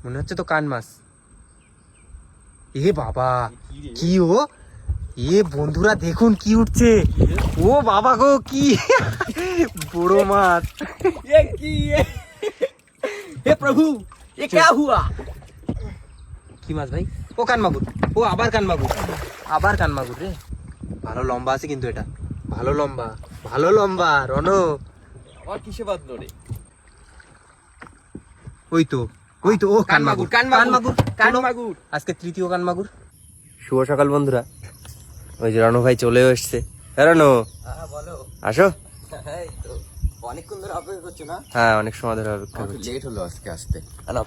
মনে হচ্ছে তো কান মাছ এ বাবা কি ও এ বন্ধুরা দেখুন কি উঠছে ও বাবা গো কি বড় মাছ ये की ये हे प्रभु ये क्या हुआ কি মাছ ভাই ও কান মাগুর ও আবার কান মাগুর আবার কান মাগুর রে ভালো লম্বা আছে কিন্তু এটা ভালো লম্বা ভালো লম্বা রন और किसे बात लो रे ওই তো ওই তো? ও কান মাগুর কান মাগুর কান মাগুর আজকে তৃতীয় কান মাগুর শুভ সকাল বন্ধুরা। ওই যে রানু ভাই চলেও এসছে। রানু? হ্যাঁ বলো। আসো। অনেকক্ষণ ধরে অপেক্ষা করছ না? হ্যাঁ অনেক সময় ধরে অপেক্ষা করছি। লেট হলো আজকে আসতে। হ্যালো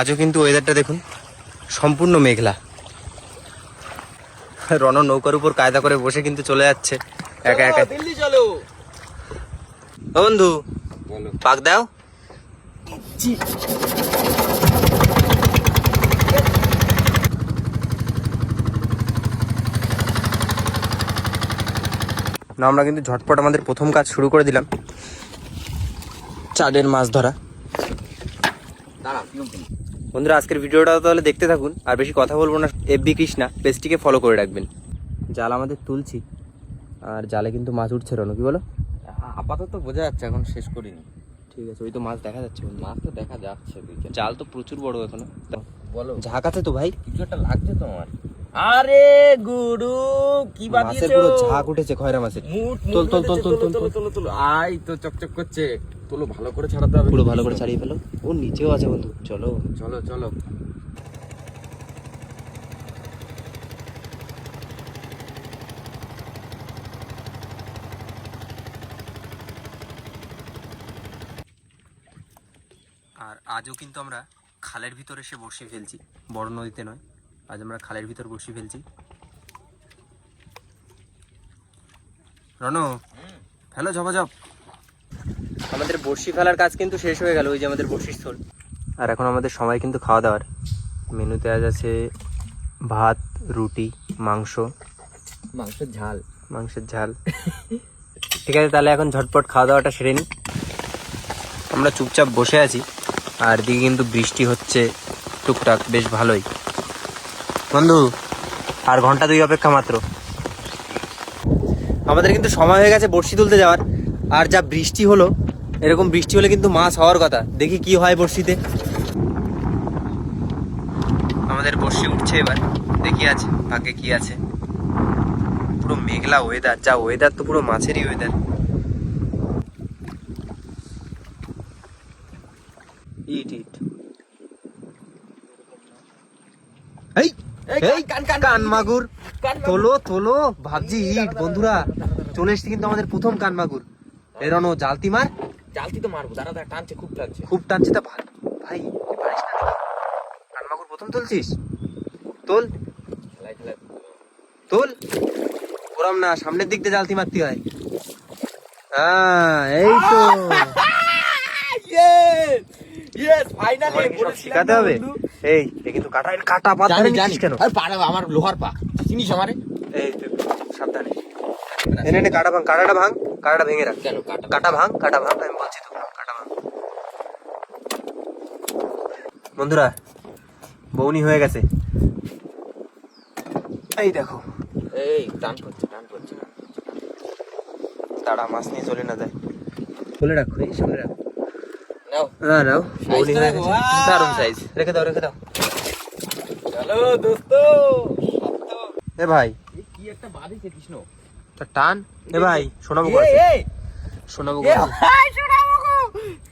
আজও কিন্তু ওয়েদারটা দেখুন সম্পূর্ণ মেঘলা। রণ নৌকার উপর কায়দা করে বসে কিন্তু চলে যাচ্ছে একা একা দিল্লি চলো। ও বন্ধু পাক দাও। না আমরা কিন্তু ঝটপট আমাদের প্রথম কাজ শুরু করে দিলাম চাঁদের মাছ ধরা। তুমি বন্ধুরা আজকের ভিডিওটা তাহলে দেখতে থাকুন আর বেশি কথা বলব না এফবি কৃষ্ণা পেজটিকে ফলো করে রাখবেন। জাল আমাদের তুলছি আর জালে কিন্তু মাছ উঠছে রনো কি বলো? আপাতত বোঝা যাচ্ছে এখন শেষ করিনি। ঠিক আছে ওই তো মাছ দেখা যাচ্ছে মাছ তো দেখা যাচ্ছে জাল তো প্রচুর বড় এখনও। বলো। ঝাঁকাতে আছে তো ভাই? কিছু একটা লাগছে তোমার আরে গুরু কি মাছের বাদিয়েছো? পুরো ঝাঁক উঠেছে খয়রা মাছের। তোল, তোল, তোল, তোল, তোল, তোলো তোলো। আই তো চকচক করছে। তোলো ভালো করে ছাড়াতে হবে। পুরো ভালো করে ছাড়িয়ে ফেলো। ও নিচেও আছে বন্ধু। চলো। চলো চলো। আর আজও কিন্তু আমরা খালের ভিতরে এসে বসে ফেলছি। বড় নদীতে নয়। আজ আমরা খালের ভিতর বসে ফেলছি। রনো ফেলো ঝপাঝপ। আমাদের বড়শি ফেলার কাজ কিন্তু শেষ হয়ে গেল ওই যে আমাদের বড়শির স্থল আর এখন আমাদের সময় কিন্তু খাওয়া দাওয়ার মেনুতে আজ আছে ভাত রুটি মাংস। মাংসের ঝাল। মাংসের ঝাল। ঠিক আছে তাহলে এখন ঝটপট খাওয়া দাওয়াটা সেরে নিই। আমরা চুপচাপ বসে আছি আর দিকে কিন্তু বৃষ্টি হচ্ছে। টুকটাক বেশ ভালোই। বন্ধু, আর ঘণ্টা দুই অপেক্ষা মাত্র। আমাদের কিন্তু সময় হয়ে গেছে বড়শি তুলতে যাওয়ার। আর যা বৃষ্টি হলো, এরকম বৃষ্টি হলে কিন্তু মাছ হওয়ার কথা। দেখি কি হয় বড়শিতে। আমাদের বড়শি উঠছে এবার। দেখি আছে ভাগ্যে কি আছে। পুরো মেঘলা ওয়েদার যা ওয়েদার তো পুরো মাছেরই ওয়েদার ইট ইট এই এই এই কান, কান, কান মাগুর। কান মাগুর। তোলো তোলো। ভাবছি ইট বন্ধুরা চলে এসছে কিন্তু আমাদের প্রথম কান মাগুর। এরনো জালতি মার? জালতি তো মারবো দাঁড়া দাঁড়া টানছে খুব টানছে। খুব টানছে তা ভাই ভাই পারিস না নাকি? কান মাগুর প্রথম তুলছিস? তোল। তোল। ওরম না সামনের দিক দিয়ে জালতি মারতে হয়। হ্যাঁ এই তো। ইয়েস ফাইনালি শিখাতে হবে? এই কিন্তু কাটা কেন? আরে পাড়া আমার লোহার পা চিনিস আমারে? এই সাবধানে। এনে এনে কাটা ভাঙ কাটাটা ভাঙ কাটাটা ভেঙে রাখ। কেন কাটা? কাটা ভাঙ কাটা ভাঙ আমি বলছি তো কাটা ভাঙ। বন্ধুরা বৌনি হয়ে গেছে। এই দেখো। এই টান করছে টান করছে তারা মাছ নিয়ে চলে না যায়। খুলে রাখো এই সামনে রাখো। না নাও। বৌনি দেখো, গেছে আহ! দারুণ সাইজ রেখে দাও রেখে দাও। চলো দোস্ত। এ ভাই। কি একটা বাদিছে কৃষ্ণ? তা টান। এ ভাই শোনাবো এই এই শোনাবো এ! ভাই শোনাবো গো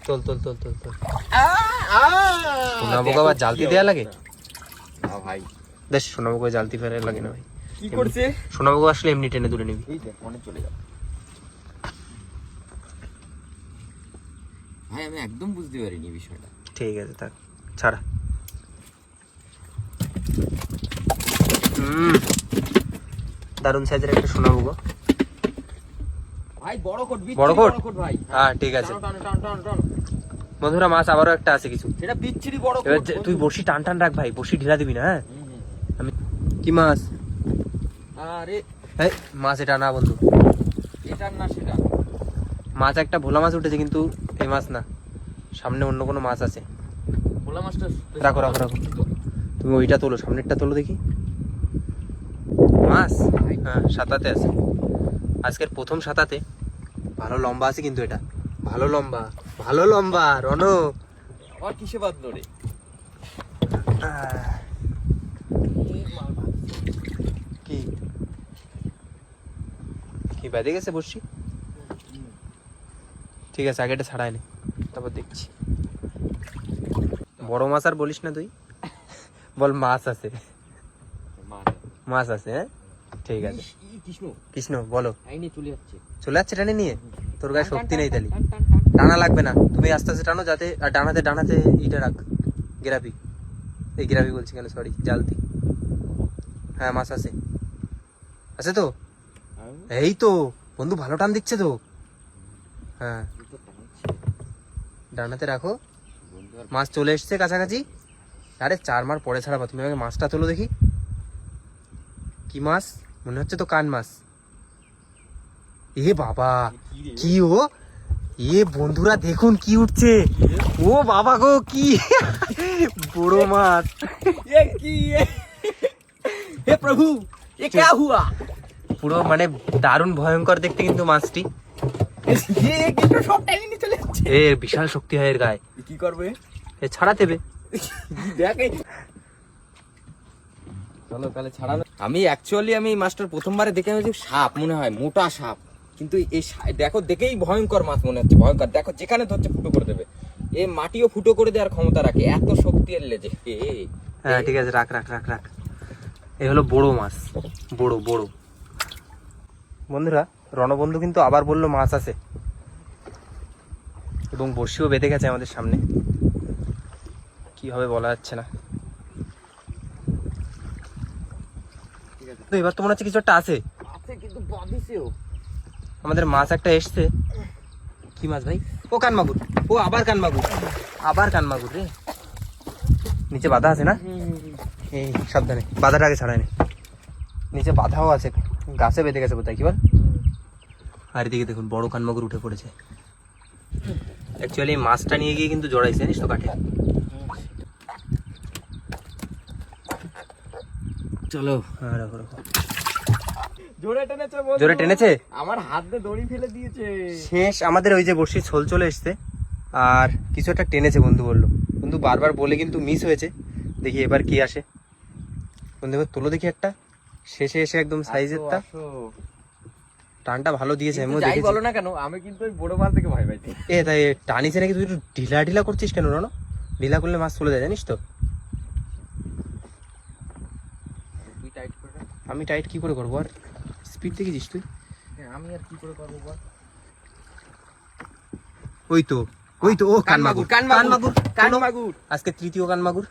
তোল তোল তোল তোল তোল। আ আ! শোনাবো আবার জালতি দেয়া লাগে? ভাই। দেখ শোনাবো জালতি ফেরে লাগে না ভাই। কি করছে? শোনাবো আসলে এমনি টেনে তুলে নিবি। মনে চলে গেল ভাই আমি একদম বুঝতে পারিনি বিষয়টা। ঠিক আছে থাক ছাড়া। দারুণ সাইজের একটা শোনাবো গো ভাই বড় কোট বড় কোট? ভাই। হ্যাঁ ঠিক আছে। বন্ধুরা মাছ আবারও একটা আছে কিছু। সেটা বিচ্ছিরি বড় তুই বসি টান টান রাখ ভাই বসি ঢিলা দিবি না হ্যাঁ? আমি কি মাছ? আরে। এই মাছ এটা না বন্ধু। এটা না সেটা। মাছ একটা ভোলা মাছ উঠেছে কিন্তু এই মাছ না সামনে অন্য কোনো মাছ আছে। ভোলা মাছটা রাখো, রাখো, রাখো। তুমি ওইটা তোলো সামনেরটা তোলো দেখি। মাছ? হ্যাঁ সাতাতে আছে। আজকের প্রথম সাতাতে। ভালো লম্বা আছে কিন্তু এটা। ভালো লম্বা ভালো লম্বা রন। আর কিসে বাঁধলো রে? কি? কি বেঁধে গেছে বসছি ঠিক আছে আগেটা ছাড়াই নে। তারপর দেখছি। বড় মাছ আর বলিস না তুই। বল মাছ আছে। মাছ আছে হ্যাঁ? ঠিক আছে। কৃষ্ণ। কৃষ্ণ বলো। চলে যাচ্ছে। চলে যাচ্ছে টানে নিয়ে? তোর গায়ে শক্তি নেই তাহলে। টানা লাগবে না। তুমি আস্তে আস্তে টানো যাতে আর ডানাতে ডানাতে ইটা রাখ। গ্রাফি। এই গ্রাফি বলছি কেন? সরি জালতি হ্যাঁ মাছ আছে। আছে তো? এই তো বন্ধু ভালো টান দিচ্ছে তো। হ্যাঁ। ডানাতে রাখো মাছ চলে এসছে কাছাকাছি আরে চার মার পরে ছাড়াবো তুমি আমাকে মাছটা তোলো দেখি কি মাছ মনে হচ্ছে তো কান মাছ এ বাবা কি ও এ বন্ধুরা দেখুন কি উঠছে ও বাবা গো কি বড় মাছ ये की ये हे प्रभु ये क्या हुआ পুরো মানে দারুণ ভয়ঙ্কর দেখতে কিন্তু মাছটি ये কৃষ্ণ সব টাইনে নিয়ে চলে যাচ্ছে এ বিশাল শক্তি হয় এর গায়ে। কি করবে? এ ছাড়া দেবে। দেখ চলো তাহলে ছাড়ানো আমি অ্যাকচুয়ালি আমি মাস্টার প্রথমবারে দেখে হয়েছি সাপ মনে হয় মোটা সাপ। কিন্তু এই দেখো দেখেই ভয়ঙ্কর মাছ মনে হচ্ছে ভয়ঙ্কর। দেখো যেখানে ধরছে ফুটো করে দেবে। এ মাটিও ফুটো করে দেওয়ার ক্ষমতা রাখে এত শক্তি এর লেজে। হ্যাঁ ঠিক আছে রাখ রাখ রাখ রাখ। এ হলো বড় মাছ। বড় বড়। বন্ধুরা রণবন্ধু কিন্তু আবার বলল মাছ আছে। এবং বড়শিও বেঁধে গেছে আমাদের সামনে। কি হবে বলা যাচ্ছে না। তো এবার তো মনে হচ্ছে কিছু একটা আছে। আমাদের মাছ একটা এসছে। কি মাছ ভাই? ও কান কানমাগুর। ও আবার কান কানমাগুর। আবার কান কানমাগুর রে। নিচে বাধা আছে না? এই সাবধানে। বাধাটা আগে ছাড়াই নে। নিচে বাধাও আছে। গাছে বেঁধে গেছে কোথায় কি বল? আর এদিকে দেখুন বড় কানমাগুর উঠে পড়েছে। অ্যাকচুয়ালি মাছটা নিয়ে গিয়ে কিন্তু জড়াইছে জানিস তো কাঠে। চলো হ্যাঁ জোরে টেনেছে আমার হাত দিয়ে দড়ি ফেলে দিয়েছে। শেষ আমাদের ওই যে বর্ষির ছোল চলে এসছে। আর কিছু একটা টেনেছে বন্ধু বলল। বন্ধু বারবার বলে কিন্তু মিস হয়েছে। দেখি এবার কি আসে। বন্ধু এবার তোলো দেখি একটা। শেষে এসে একদম সাইজেরটা। টানটা ভালো দিয়েছে যাই বলো না কেন আমি কিন্তু ওই বড় মাছ থেকে ভয় পাইছি। এ তাই টানিছে নাকি? তুই একটু ঢিলা ঢিলা করছিস কেন রনো ঢিলা করলে মাছ চলে যায় জানিস তো? আমি টাইট কি করে করব আর? স্পিড দেখেছিস তুই? হ্যাঁ, আমি আর কি করে করব বল? ওই তো ওই তো ও কানমাগুর। কানমাগুর শোনো, কানমাগুর আজকে তৃতীয় কানমাগুর।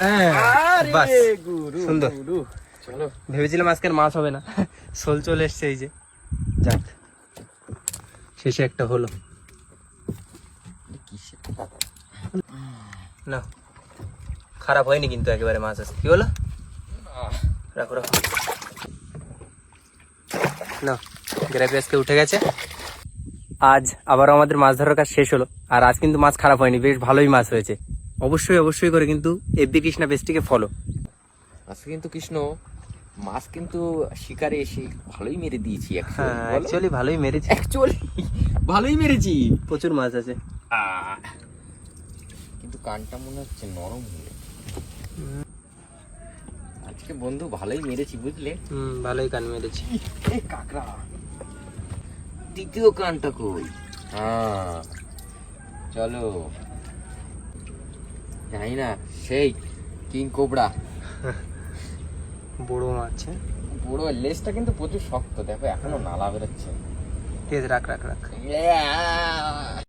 হ্যাঁ বাস সুন্দর। চলো। ভেবেছিলাম আজকের মাছ হবে না। সোল চলে এসছে এই যে। যাক। শেষে একটা হলো। না খারাপ হয়নি কিন্তু একেবারে মাছ আছে। কি হলো? রাখো রাখো। না গ্রাফি আজকে উঠে গেছে। আজ আবার আমাদের মাছ ধরার কাজ শেষ হলো। আর আজ কিন্তু মাছ খারাপ হয়নি বেশ ভালোই মাছ হয়েছে। অবশ্যই অবশ্যই করে কিন্তু এফবি কৃষ্ণা পেজটিকে ফলো আজকে কিন্তু কৃষ্ণ মাছ কিন্তু শিকারে এসে ভালোই মেরে দিয়েছি অ্যাকচুয়ালি ভালোই মেরেছে। অ্যাকচুয়ালি ভালোই মেরেছি। প্রচুর মাছ আছে। কিন্তু কানটা মনে হচ্ছে নরম হয়ে আজকে বন্ধু ভালোই মেরেছি বুঝলে? হুম ভালোই কান মেরেছি। এই কাকড়া। দ্বিতীয় কানটা কই? হ্যাঁ চলো। জানি না সেই কিং কোবরা। বড় মাছ হ্যাঁ? বড় লেজটা কিন্তু প্রচুর শক্ত দেখো এখনও নালা বেরোচ্ছে ঠিক আছে রাখ রাখ রাখ!